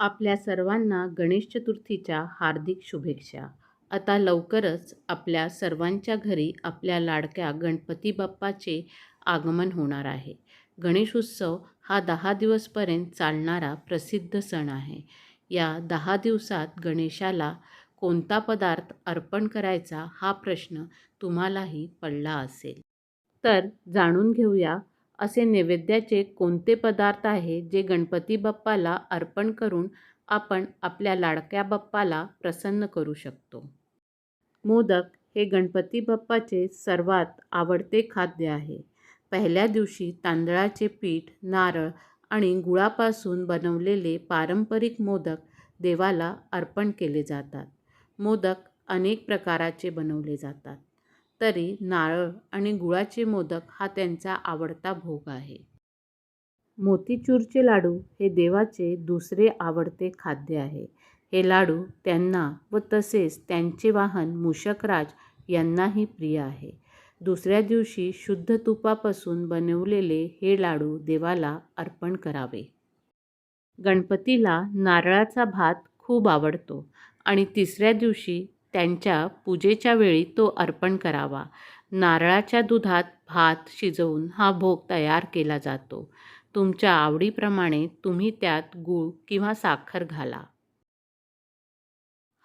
आपल्या सर्वांना गणेश चतुर्थीच्या हार्दिक शुभेच्छा. आता लवकरच आपल्या सर्वांच्या घरी आपल्या लाडक्या गणपती बाप्पाचे आगमन होणार आहे. गणेश उत्सव हा दहा दिवसपर्यंत चालणारा प्रसिद्ध सण आहे. या दहा दिवसात गणेशाला कोणता पदार्थ अर्पण करायचा हा प्रश्न तुम्हालाही पडला असेल. तर जाणून घेऊया असे नैवेद्याचे कोणते पदार्थ आहे जे गणपती बाप्पाला अर्पण करून आपण आपल्या लाडक्या बाप्पाला प्रसन्न करू शकतो. मोदक हे गणपती बाप्पाचे सर्वात आवडते खाद्य आहे. पहिल्या दिवशी तांदळाचे पीठ, नारळ आणि गुळापासून बनवलेले पारंपरिक मोदक देवाला अर्पण केले जातात. मोदक अनेक प्रकाराचे बनवले जातात. तरी नारळ आणि गुळाचे मोदक हा त्यांचा आवडता भोग आहे. मोतीचूरचे लाडू हे देवाचे दुसरे आवडते खाद्य आहे. हे लाडू त्यांना व तसेच त्यांचे वाहन मूषकराज यांनाही प्रिय आहे. दुसऱ्या दिवशी शुद्ध तुपापासून बनवलेले हे लाडू देवाला अर्पण करावे. गणपतीला नारळाचा भात खूप आवडतो आणि तिसऱ्या दिवशी त्यांच्या पूजेच्या वेळी तो अर्पण करावा. नारळाच्या दुधात भात शिजवून हा भोग तयार केला जातो. तुमच्या आवडीप्रमाणे तुम्ही त्यात गूळ किंवा साखर घाला.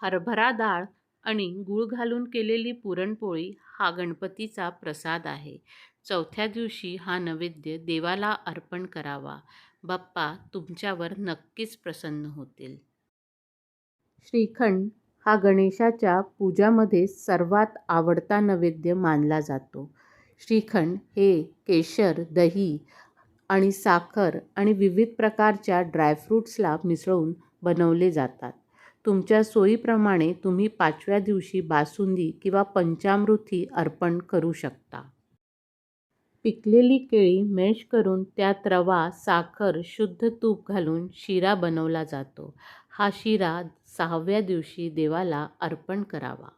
हरभरा डाळ आणि गूळ घालून केलेली पुरणपोळी हा गणपतीचा प्रसाद आहे. चौथ्या दिवशी हा नैवेद्य देवाला अर्पण करावा. बाप्पा तुमच्यावर नक्कीच प्रसन्न होतील. श्रीखंड हा गणेशाच्या पूजामध्ये सर्वात आवडता नैवेद्य मानला जातो. श्रीखंड हे केशर, दही आणि साखर आणि विविध प्रकारच्या ड्रायफ्रूट्सला मिसळून बनवले जातात. तुमच्या सोयीप्रमाणे तुम्ही पाचव्या दिवशी बासुंदी किंवा पंचामृती अर्पण करू शकता. पिकलेली केळी मॅश करून त्यात रवा, साखर, शुद्ध तूप घालून शिरा बनवला जातो. हा शिरा सहाव्या दिवशी देवाला अर्पण करावा.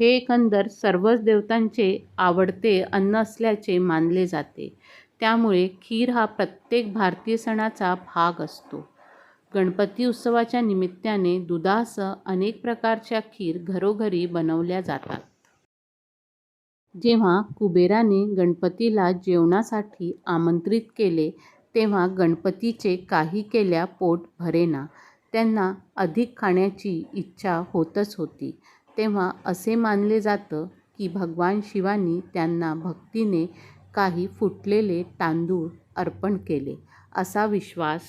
हे एकंदर सर्वच देवतांचे आवडते अन्न असल्याचे मानले जाते. त्यामुळे खीर हा प्रत्येक भारतीय सणाचा भाग असतो. गणपती उत्सवाच्या निमित्ताने दुधासह अनेक प्रकारच्या खीर घरोघरी बनवल्या जातात. जेव्हा कुबेराने गणपतीला जेवणासाठी आमंत्रित केले तेव्हा गणपतीचे काही केल्या पोट भरेना. त्यांना अधिक खाण्याची इच्छा होतच होती. तेव्हा असे मानले जातं की भगवान शिवानी त्यांना भक्तीने काही फुटलेले तांदूळ अर्पण केले. असा विश्वास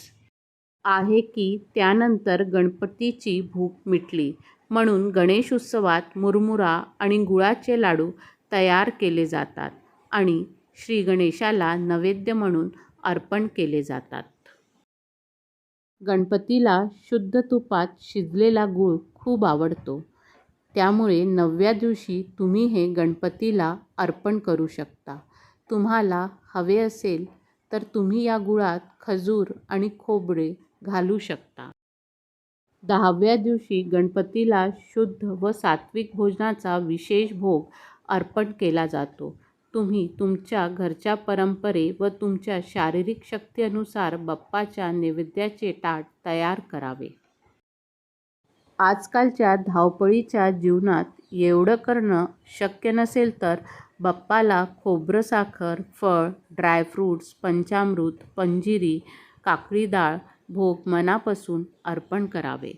आहे की त्यानंतर गणपतीची भूक मिटली म्हणून गणेश उत्सवात मुरमुरा आणि गुळाचे लाडू तयार केले जातात आणि श्रीगणेशाला नैवेद्य म्हणून अर्पण केले जातात. गणपतीला शुद्ध तुपात शिजलेला गूळ खूप आवडतो. त्यामुळे नवव्या दिवशी तुम्ही हे गणपतीला अर्पण करू शकता. तुम्हाला हवे असेल तर तुम्ही या गुळात खजूर आणि खोबरे घालू शकता. दहाव्या दिवशी गणपतीला शुद्ध व सात्विक भोजनाचा विशेष भोग अर्पण केला जातो. तुम्ही तुमच्या घरच्या परंपरे व तुमच्या शारीरिक शक्तीनुसार बाप्पाच्या नैवेद्याचे ताट तयार करावे. आजकालच्या धावपळीच्या जीवनात एवढं करणं शक्य नसेल तर बाप्पाला खोबरं-साखर, फळ ड्रायफ्रूट्स पंचामृत, पंजिरी, काकडी डाळ भोग मनापासून अर्पण करावे.